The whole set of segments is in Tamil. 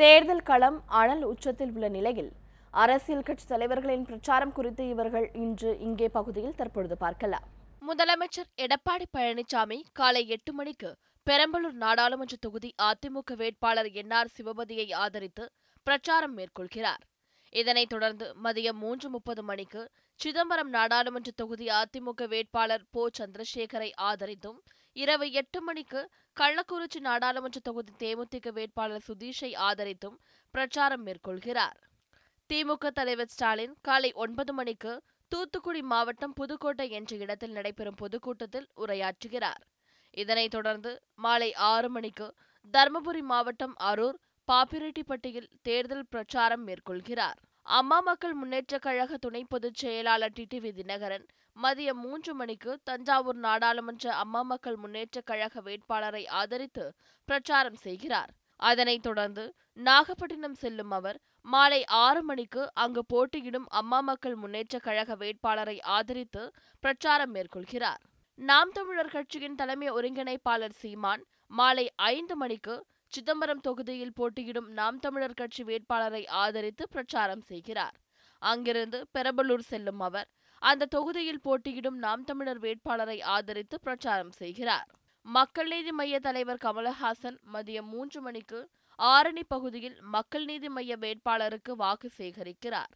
தேர்தல் களம் அனல் உச்சத்தில் உள்ள நிலையில் அரசியல் கட்சி தலைவர்களின் பிரச்சாரம் குறித்து இவர்கள் இன்று இங்கே பகுதியில் தற்பொழுது பார்க்கலாம். முதலமைச்சர் எடப்பாடி பழனிசாமி காலை எட்டு மணிக்கு பெரம்பலூர் நாடாளுமன்ற தொகுதி அதிமுக வேட்பாளர் என்ஆர் சிவபதியை ஆதரித்து பிரச்சாரம் மேற்கொள்கிறார். இதனைத் தொடர்ந்து மதியம் மூன்று முப்பது மணிக்கு சிதம்பரம் நாடாளுமன்ற தொகுதி அதிமுக வேட்பாளர் போ. சந்திரசேகரை ஆதரித்தும் இரவு எட்டு மணிக்கு கள்ளக்குறிச்சி நாடாளுமன்ற தொகுதி தேமுதிக வேட்பாளர் சுதீஷை ஆதரித்தும் பிரச்சாரம் மேற்கொள்கிறார். திமுக தலைவர் ஸ்டாலின் காலை ஒன்பது மணிக்கு தூத்துக்குடி மாவட்டம் புதுக்கோட்டை என்ற இடத்தில் நடைபெறும் பொதுக்கூட்டத்தில் உரையாற்றுகிறார். இதனைத் தொடர்ந்து மாலை ஆறு மணிக்கு தருமபுரி மாவட்டம் அரூர் பாப்பிரெட்டிப்பட்டியில் தேர்தல் பிரச்சாரம் மேற்கொள்கிறார். அம்மா மக்கள் முன்னேற்றக் கழக துணை பொதுச் செயலாளர் டிடிவி தினகரன் மதியம் மூன்று மணிக்கு தஞ்சாவூர் நாடாளுமன்ற அம்மா மக்கள் முன்னேற்றக் கழக வேட்பாளரை ஆதரித்து பிரச்சாரம் செய்கிறார். அதனைத் தொடர்ந்து நாகப்பட்டினம் செல்லும் அவர் மாலை ஆறு மணிக்கு அங்கு போட்டியிடும் அம்மா மக்கள் முன்னேற்றக் கழக வேட்பாளரை ஆதரித்து பிரச்சாரம் மேற்கொள்கிறார். நாம் தமிழர் கட்சியின் தலைமை ஒருங்கிணைப்பாளர் சீமான் மாலை ஐந்து மணிக்கு சிதம்பரம் தொகுதியில் போட்டியிடும் நாம் தமிழர் கட்சி வேட்பாளரை ஆதரித்து பிரச்சாரம் செய்கிறார். அங்கிருந்து பெரம்பலூர் செல்லும் அவர் அந்த தொகுதியில் போட்டியிடும் நாம் தமிழர் வேட்பாளரை ஆதரித்து பிரச்சாரம் செய்கிறார். மக்கள் நீதி மைய தலைவர் கமலஹாசன் மதியம் மூன்று மணிக்கு ஆரணி பகுதியில் மக்கள் நீதி மய்ய வேட்பாளருக்கு வாக்கு சேகரிக்கிறார்.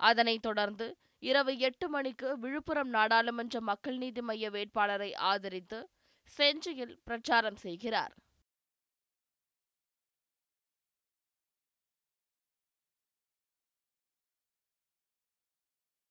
அதனைத் தொடர்ந்து இரவு எட்டு மணிக்கு விழுப்புரம் நாடாளுமன்ற மக்கள் நீதி மய்ய வேட்பாளரை ஆதரித்து செஞ்சியில் பிரச்சாரம் செய்கிறார்.